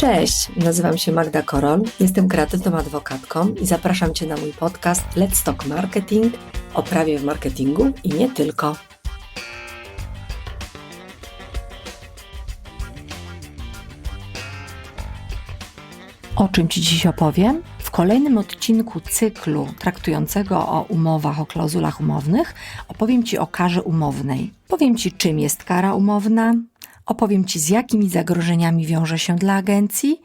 Cześć, nazywam się Magda Korol, jestem kreatywną adwokatką i zapraszam Cię na mój podcast Let's Talk Marketing o prawie w marketingu i nie tylko. O czym Ci dziś opowiem? W kolejnym odcinku cyklu traktującego o umowach, o klauzulach umownych, opowiem Ci o karze umownej. Powiem Ci, czym jest kara umowna, opowiem Ci, z jakimi zagrożeniami wiąże się dla agencji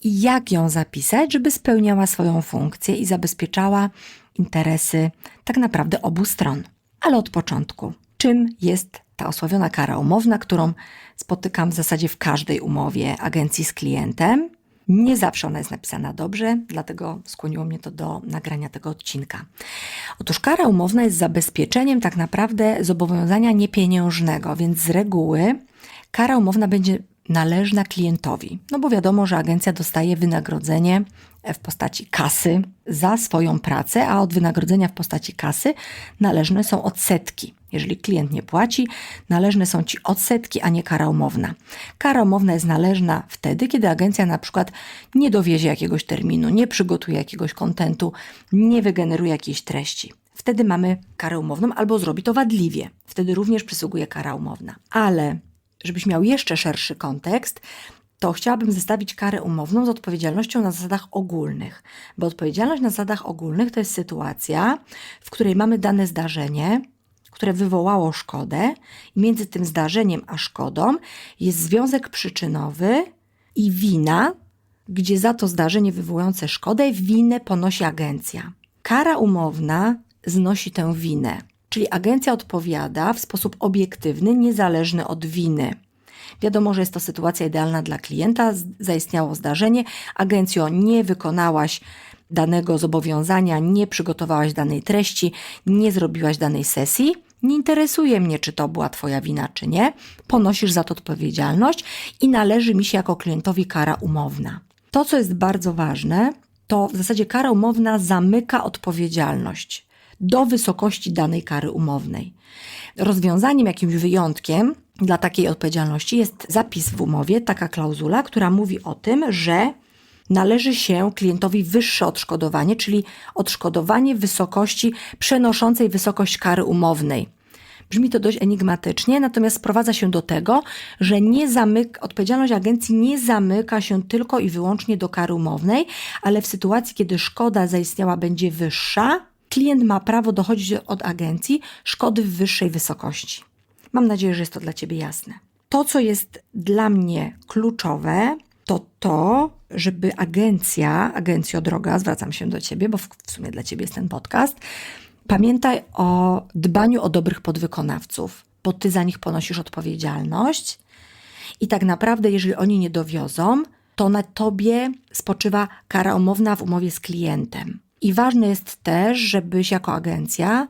i jak ją zapisać, żeby spełniała swoją funkcję i zabezpieczała interesy tak naprawdę obu stron. Ale od początku, czym jest ta osławiona kara umowna, którą spotykam w zasadzie w każdej umowie agencji z klientem? Nie zawsze ona jest napisana dobrze, dlatego skłoniło mnie to do nagrania tego odcinka. Otóż kara umowna jest zabezpieczeniem tak naprawdę zobowiązania niepieniężnego, więc z reguły kara umowna będzie należna klientowi. No bo wiadomo, że agencja dostaje wynagrodzenie w postaci kasy za swoją pracę, a od wynagrodzenia w postaci kasy należne są odsetki. Jeżeli klient nie płaci, należne są ci odsetki, a nie kara umowna. Kara umowna jest należna wtedy, kiedy agencja na przykład nie dowiezie jakiegoś terminu, nie przygotuje jakiegoś kontentu, nie wygeneruje jakiejś treści. Wtedy mamy karę umowną albo zrobi to wadliwie. Wtedy również przysługuje kara umowna. Ale żebyś miał jeszcze szerszy kontekst, to chciałabym zestawić karę umowną z odpowiedzialnością na zasadach ogólnych. Bo odpowiedzialność na zasadach ogólnych to jest sytuacja, w której mamy dane zdarzenie, które wywołało szkodę, i między tym zdarzeniem a szkodą jest związek przyczynowy i wina, gdzie za to zdarzenie wywołujące szkodę winę ponosi agencja. Kara umowna znosi tę winę, czyli agencja odpowiada w sposób obiektywny, niezależny od winy. Wiadomo, że jest to sytuacja idealna dla klienta, zaistniało zdarzenie, agencjo nie wykonałaś danego zobowiązania, nie przygotowałaś danej treści, nie zrobiłaś danej sesji. Nie interesuje mnie, czy to była Twoja wina, czy nie. Ponosisz za to odpowiedzialność i należy mi się jako klientowi kara umowna. To, co jest bardzo ważne, to w zasadzie kara umowna zamyka odpowiedzialność do wysokości danej kary umownej. Rozwiązaniem, jakimś wyjątkiem dla takiej odpowiedzialności jest zapis w umowie, taka klauzula, która mówi o tym, że należy się klientowi wyższe odszkodowanie, czyli odszkodowanie w wysokości przenoszącej wysokość kary umownej. Brzmi to dość enigmatycznie, natomiast sprowadza się do tego, że nie zamyka, odpowiedzialność agencji nie zamyka się tylko i wyłącznie do kary umownej, ale w sytuacji, kiedy szkoda zaistniała będzie wyższa, klient ma prawo dochodzić od agencji szkody w wyższej wysokości. Mam nadzieję, że jest to dla Ciebie jasne. To, co jest dla mnie kluczowe, to to, żeby agencja, agencjo droga, zwracam się do Ciebie, bo w, w sumie dla Ciebie jest ten podcast, pamiętaj o dbaniu o dobrych podwykonawców, bo Ty za nich ponosisz odpowiedzialność i tak naprawdę, jeżeli oni nie dowiozą, to na Tobie spoczywa kara umowna w umowie z klientem. I ważne jest też, żebyś jako agencja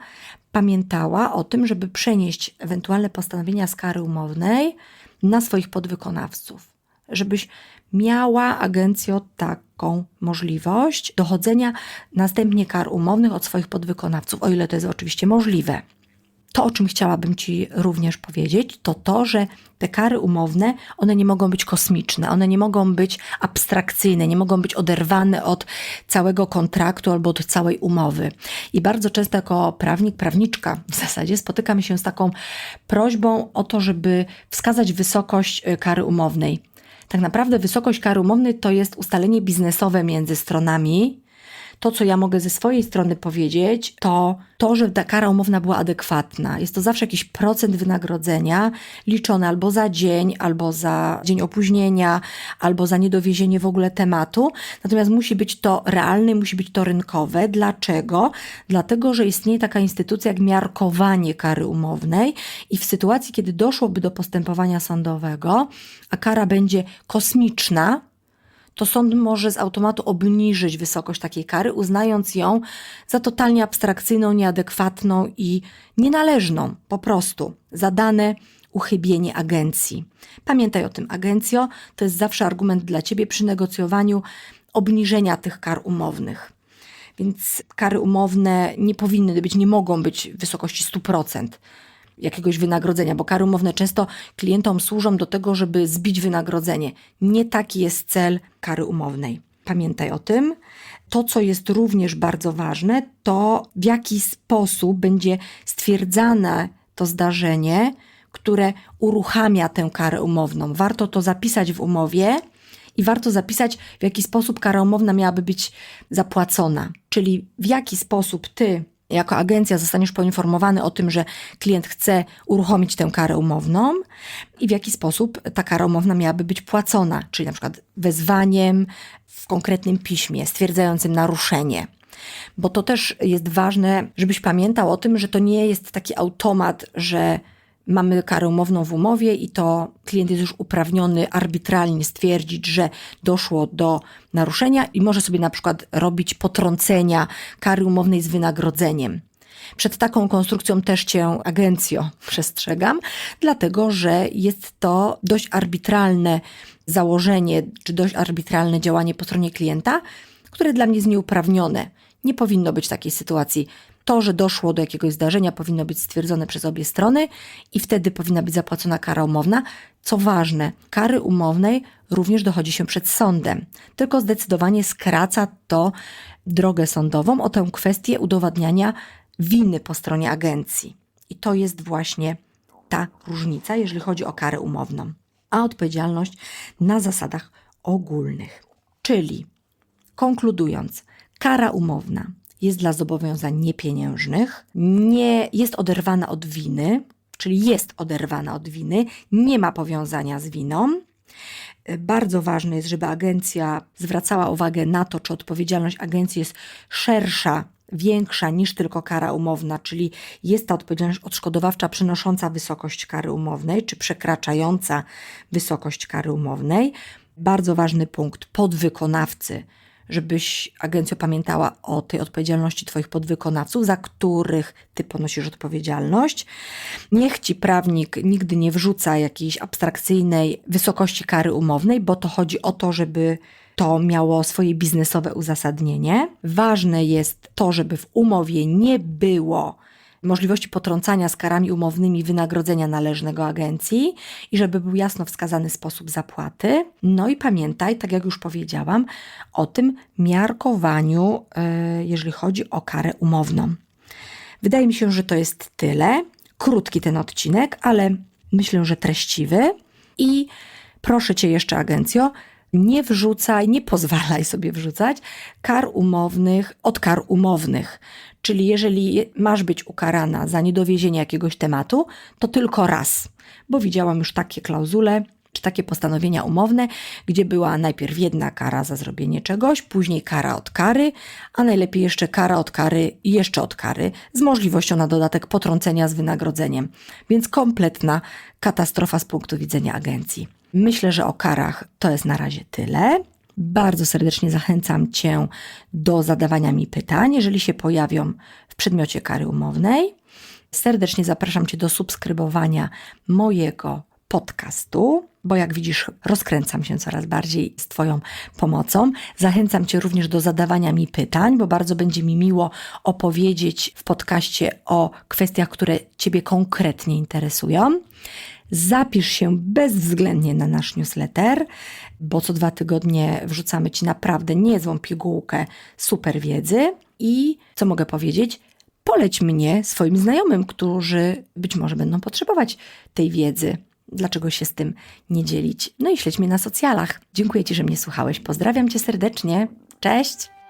pamiętała o tym, żeby przenieść ewentualne postanowienia z kary umownej na swoich podwykonawców. Żebyś miała agencjo taką możliwość dochodzenia następnie kar umownych od swoich podwykonawców, o ile to jest oczywiście możliwe. To, o czym chciałabym Ci również powiedzieć, to to, że te kary umowne, one nie mogą być kosmiczne, one nie mogą być abstrakcyjne, nie mogą być oderwane od całego kontraktu albo od całej umowy. I bardzo często jako prawnik, prawniczka w zasadzie spotykam się z taką prośbą o to, żeby wskazać wysokość y, kary umownej. Tak naprawdę wysokość kary umownej to jest ustalenie biznesowe między stronami, to, co ja mogę ze swojej strony powiedzieć, to to, że ta kara umowna była adekwatna. Jest to zawsze jakiś procent wynagrodzenia liczony albo za dzień, albo za dzień opóźnienia, albo za niedowiezienie w ogóle tematu. Natomiast musi być to realne, musi być to rynkowe. Dlaczego? Dlatego, że istnieje taka instytucja jak miarkowanie kary umownej i w sytuacji, kiedy doszłoby do postępowania sądowego, a kara będzie kosmiczna, to sąd może z automatu obniżyć wysokość takiej kary, uznając ją za totalnie abstrakcyjną, nieadekwatną i nienależną po prostu za dane uchybienie agencji. Pamiętaj o tym, agencjo, to jest zawsze argument dla ciebie przy negocjowaniu obniżenia tych kar umownych. Więc kary umowne nie powinny być, nie mogą być w wysokości 100%. Jakiegoś wynagrodzenia, bo kary umowne często klientom służą do tego, żeby zbić wynagrodzenie. Nie taki jest cel kary umownej. Pamiętaj o tym. To, co jest również bardzo ważne, to w jaki sposób będzie stwierdzane to zdarzenie, które uruchamia tę karę umowną. Warto to zapisać w umowie i warto zapisać, w jaki sposób kara umowna miałaby być zapłacona. Czyli w jaki sposób ty, jako agencja, zostaniesz poinformowany o tym, że klient chce uruchomić tę karę umowną i w jaki sposób ta kara umowna miałaby być płacona, czyli na przykład wezwaniem w konkretnym piśmie stwierdzającym naruszenie. Bo to też jest ważne, żebyś pamiętał o tym, że to nie jest taki automat, że mamy karę umowną w umowie i to klient jest już uprawniony arbitralnie stwierdzić, że doszło do naruszenia i może sobie na przykład robić potrącenia kary umownej z wynagrodzeniem. Przed taką konstrukcją też cię agencjo przestrzegam, dlatego że jest to dość arbitralne założenie, czy dość arbitralne działanie po stronie klienta, które dla mnie jest nieuprawnione. Nie powinno być takiej sytuacji. To, że doszło do jakiegoś zdarzenia, powinno być stwierdzone przez obie strony i wtedy powinna być zapłacona kara umowna. Co ważne, kary umownej również dochodzi się przed sądem, tylko zdecydowanie skraca to drogę sądową o tę kwestię udowadniania winy po stronie agencji. I to jest właśnie ta różnica, jeżeli chodzi o karę umowną. A odpowiedzialność na zasadach ogólnych. Czyli konkludując, kara umowna jest dla zobowiązań niepieniężnych, nie jest oderwana od winy, czyli jest oderwana od winy, nie ma powiązania z winą. Bardzo ważne jest, żeby agencja zwracała uwagę na to, czy odpowiedzialność agencji jest szersza, większa niż tylko kara umowna, czyli jest ta odpowiedzialność odszkodowawcza przynosząca wysokość kary umownej, czy przekraczająca wysokość kary umownej. Bardzo ważny punkt podwykonawcy żebyś agencjo pamiętała o tej odpowiedzialności Twoich podwykonawców, za których Ty ponosisz odpowiedzialność. Niech Ci prawnik nigdy nie wrzuca jakiejś abstrakcyjnej wysokości kary umownej, bo to chodzi o to, żeby to miało swoje biznesowe uzasadnienie. Ważne jest to, żeby w umowie nie było możliwości potrącania z karami umownymi wynagrodzenia należnego agencji i żeby był jasno wskazany sposób zapłaty. No i pamiętaj, tak jak już powiedziałam, o tym miarkowaniu, e, jeżeli chodzi o karę umowną. Wydaje mi się, że to jest tyle. Krótki ten odcinek, ale myślę, że treściwy. I proszę Cię jeszcze, agencjo, nie wrzucaj, nie pozwalaj sobie wrzucać kar umownych od kar umownych. Czyli jeżeli masz być ukarana za niedowiezienie jakiegoś tematu, to tylko raz. Bo widziałam już takie klauzule, czy takie postanowienia umowne, gdzie była najpierw jedna kara za zrobienie czegoś, później kara od kary, a najlepiej jeszcze kara od kary i jeszcze od kary, z możliwością na dodatek potrącenia z wynagrodzeniem. Więc kompletna katastrofa z punktu widzenia agencji. Myślę, że o karach to jest na razie tyle. Bardzo serdecznie zachęcam Cię do zadawania mi pytań, jeżeli się pojawią w przedmiocie kary umownej. Serdecznie zapraszam Cię do subskrybowania mojego podcastu, bo jak widzisz, rozkręcam się coraz bardziej z Twoją pomocą. Zachęcam Cię również do zadawania mi pytań, bo bardzo będzie mi miło opowiedzieć w podcaście o kwestiach, które Ciebie konkretnie interesują. Zapisz się bezwzględnie na nasz newsletter, bo co dwa tygodnie wrzucamy Ci naprawdę niezłą pigułkę super wiedzy. I co mogę powiedzieć? Poleć mnie swoim znajomym, którzy być może będą potrzebować tej wiedzy. Dlaczego się z tym nie dzielić? No i śledź mnie na socjalach. Dziękuję Ci, że mnie słuchałeś. Pozdrawiam Cię serdecznie. Cześć!